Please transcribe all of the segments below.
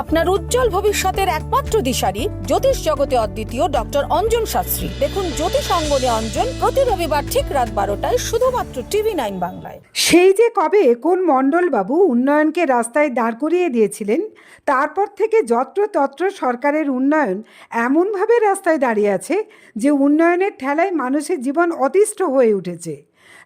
আপনার উজ্জ্বল ভবিষ্যতের একমাত্র দিশারি জ্যোতিষ জগতে অদ্বিতীয় ডক্টর অঞ্জন শাস্ত্রী। দেখুন জ্যোতিষ অঙ্গনে অঞ্জন প্রতি রবিবার ঠিক রাত বারোটায় শুধুমাত্র টিভি নাইন বাংলায়। সেই যে কবে কোন মণ্ডলবাবু উন্নয়নকে রাস্তায় দাঁড় করিয়ে দিয়েছিলেন, তারপর থেকে যত্রতত্র সরকারের উন্নয়ন এমনভাবে রাস্তায় দাঁড়িয়ে আছে যে উন্নয়নের ঠেলায় মানুষের জীবন অতিষ্ঠ হয়ে উঠেছে।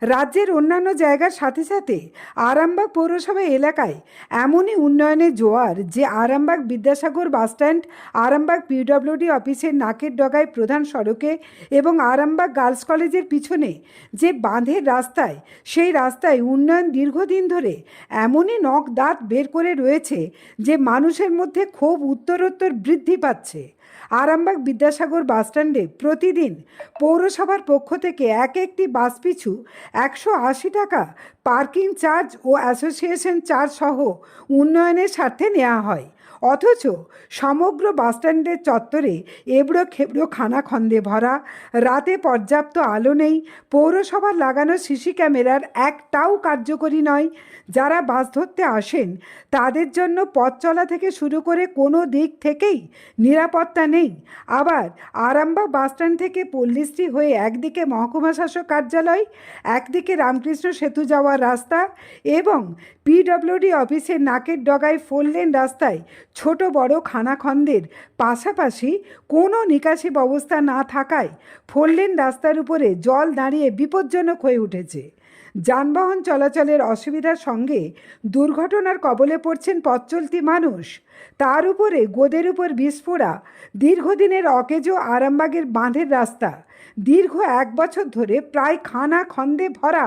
রাজ্যের অন্যান্য জায়গার সাথে সাথে আরামবাগ পৌরসভা এলাকায় এমনই উন্নয়নের জোয়ার যে Arambagh Vidyasagar bus stand Arambagh PWD অফিসের নাকের ডগায় প্রধান সড়কে এবং আরামবাগ গার্লস কলেজের পিছনে যে বাঁধের রাস্তায়, সেই রাস্তায় উন্নয়ন দীর্ঘদিন ধরে এমনই নখ দাঁত বের করে রয়েছে যে মানুষের মধ্যে ক্ষোভ উত্তরোত্তর বৃদ্ধি পাচ্ছে। আরামবাগ বিদ্যাসাগর বাসস্ট্যান্ডে প্রতিদিন পৌরসভার পক্ষ থেকে এক একটি বাস পিছু একশো আশি টাকা পার্কিং চার্জ ও অ্যাসোসিয়েশন চার্জ সহ উন্নয়নের স্বার্থে নেওয়া হয়। অথচ সমগ্র বাসস্ট্যান্ডের চত্বরে এবড়ো খেবড়ো খানাখন্দে ভরা, রাতে পর্যাপ্ত আলো নেই পৌরসভার লাগানো সিসি ক্যামেরার একটাও কার্যকরী নয়। যারা বাস ধরতে আসেন, তাদের জন্য পথ চলা থেকে শুরু করে কোনো দিক থেকেই নিরাপত্তা নেই। আবার আরামবাগ বাসস্ট্যান্ড থেকে পল্লীশ্রী হয়ে একদিকে মহকুমা শাসক কার্যালয়, একদিকে রামকৃষ্ণ সেতু যাওয়ার রাস্তা এবং পিডব্লিউডি অফিসের নাকের ডগায় ফোর লেন রাস্তায় ছোট বড় খানাখন্দের পাশাপাশি কোনো নিকাশি ব্যবস্থা না থাকায় ফোরলেন রাস্তার উপরে জল দাঁড়িয়ে বিপজ্জনক হয়ে উঠেছে। যানবাহন চলাচলের অসুবিধার সঙ্গে দুর্ঘটনার কবলে পড়ছেন পথচলতি মানুষ। তার উপরে গোদের উপর বিস্ফোরা, দীর্ঘদিনের অকেজো আরামবাগের বাঁধের রাস্তা, দীর্ঘ এক বছর ধরে প্রায় খানা খন্দে ভরা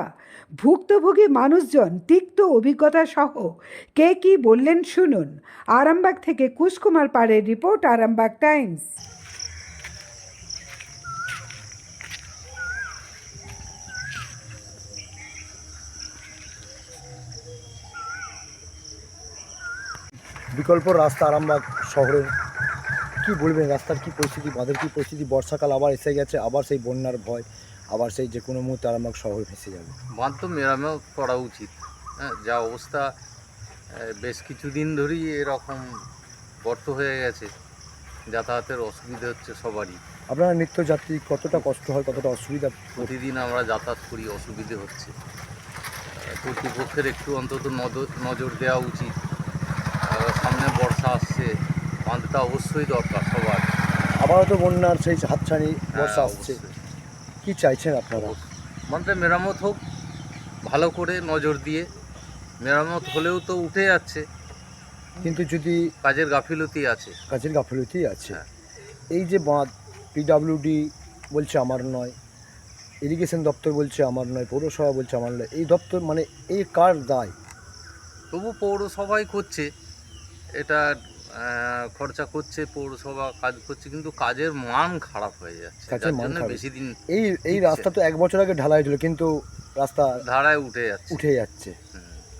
ভুক্তভোগী মানুষজন তিক্ত অভিজ্ঞতা সহ কে কি বললেন শুনুন। আরামবাগ থেকে কুশকুমার পাড়ের রিপোর্ট, আরামবাগ টাইমস। বিকল্প রাস্তা আরামবাগ শহরের কি বলবেন? রাস্তার কি পরিস্থিতি বাঁধের কি পরিস্থিতি? বর্ষাকাল আবার এসে গেছে আবার সেই বন্যার ভয় আবার সেই যে কোনো মুহূর্তে আরামবাগ শহর ভেসে যাবে। বাঁধ তো মেরামত করা উচিত। হ্যাঁ যা অবস্থা বেশ কিছুদিন ধরেই এরকম গর্ত হয়ে গেছে। যাতায়াতের অসুবিধা হচ্ছে সবারই। আপনারা নিত্যযাত্রী কতটা কষ্ট হয় কতটা অসুবিধা? প্রতিদিন আমরা যাতায়াত করি অসুবিধে হচ্ছে। কর্তৃপক্ষের একটু অন্তত নজর- নজর দেওয়া উচিত। বর্ষা আসছে বাঁধটা অবশ্যই দরকার সবার। আবারও তো বন্যার সেই হাতছানি হ্যাঁ, বর্ষা আসছে। কি চাইছেন আপনারা? বাঁধটা মেরামত হোক ভালো করে নজর দিয়ে। মেরামত হলেও তো উঠে যাচ্ছে। কিন্তু যদি কাজের গাফিলতি আছে। কাজের গাফিলতি আছে। হ্যাঁ। এই যে বাঁধ পিডাব্লিউডি বলছে আমার নয় ইরিগেশন দপ্তর বলছে আমার নয় পৌরসভা বলছে আমার নয় এই দপ্তর মানে এই কার দায়? তবু পৌরসভাই করছে। এটা খরচা করছে পৌরসভা কাজ করছে কিন্তু কাজের মান খারাপ হয়ে যাচ্ছে। কাজের মান। বেশি দিন এই এই রাস্তা তো এক বছর আগে ঢালাই ছিল কিন্তু রাস্তা ধারায় উঠে যাচ্ছে। উঠে যাচ্ছে।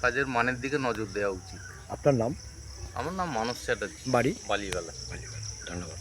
কাজের মানের দিকে নজর দেওয়া উচিত। আপনার নাম? আমার নাম মানস চ্যাটার্জি। বাড়ি? বালিবেলা ধন্যবাদ।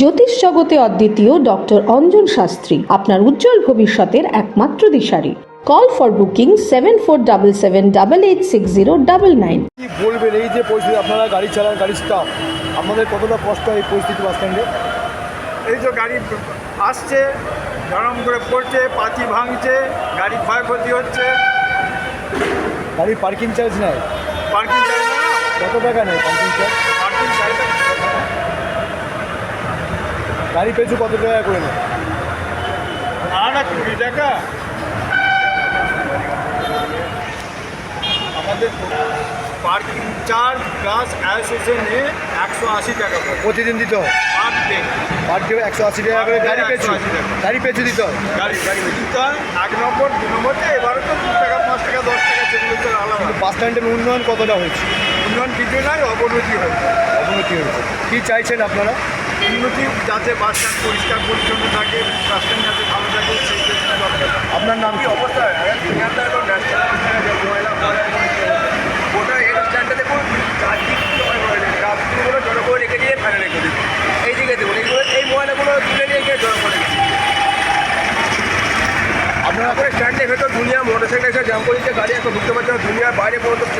জ্যোতিষ জগতে অদ্বিতীয় ডক্টর অঞ্জন শাস্ত্রী। আপনার উজ্জ্বল ভবিষ্যতের একমাত্র দিশারি। Call for booking seven four double seven double eight six zero double nine কি বলবেন? এই যে পরিস্থিতি আপনারা গাড়ি চালান গাড়ি স্টাফ আপনাদের কতটা কষ্ট এই পরিস্থিতি বাস স্ট্যান্ডে এই তো গাড়ি আসছে গরম করে পড়ছে পাতি ভাঙছে গাড়ি ক্ষয়ক্ষতি হচ্ছে। গাড়ির পার্কিং চার্জ নেয় পার্কিং চার্জ না কত টাকা নেয় পার্কিং চার্জ পার্কিং না গাড়ি পেছু কত টাকা করে নেয় না না কুড়ি টাকা। আমাদের পার্কিং চার্জ প্লাস অ্যাসোসিয়েশনে একশো আশি টাকা পড়ে প্রতিদিন দিতে হয়? পার ডে পার ডে একশো আশি টাকা করে গাড়ি পেছু গাড়ি পেছু দিতে হয়? গাড়ি গাড়ি দিতে হয়। এক নম্বর দু নম্বরতে এবারে তো দু টাকা পাঁচ টাকা দশ টাকা সেগুলো তো আলাদা। বাস স্ট্যান্ডের উন্নয়ন কতটা হয়েছে? উন্নয়ন কিছু নাই অবনতি হয়েছে। অবনতি হয়েছে। কী চাইছেন আপনারা? উন্নতি যাতে বাস স্ট্যান্ড পরিষ্কার পরিচ্ছন্ন থাকে বাস স্ট্যান্ড যাতে ভালো থাকে সেই আপনার নাম কি? অবস্থা এই স্ট্যান্ডে চারদিক রাস্তাগুলো জড়ো করে রেখে দিয়ে ফেলে রেখে এই দিকে এইগুলো এই ময়লাগুলো তুলে নিয়ে গিয়ে জড়ো করে দিচ্ছে আপনারা করে স্ট্যান্ডের ভেতর দুনিয়া মোটরসাইকেল এসে জ্যাম করেছে গাড়ি এখন ঢুকতে পারছে না দুনিয়ার বাইরে পর্যন্ত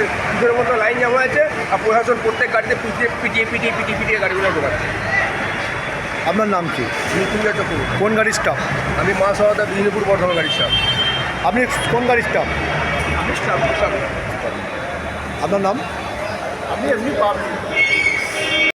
মতো লাইন জ্যাম হয়েছে আর প্রশাসন প্রত্যেক গাড়িতে পিটিয়ে পিটিয়ে পিটিয়ে পিটিয়ে পিটিয়ে গাড়িগুলো ঢোকাচ্ছে। আপনার নাম কি? মৃত্যুঞ্জয় চক্রবর্তী কোন গাড়ির স্টাফ আমি মা সহায়তা বিজলিপুর বর্ধমান গাড়ির স্টাফ আপনি কোন গাড়ির স্টাফ আমি স্টাফ স্টাফ। আপনার নাম? আমি এমনি পাবলিক।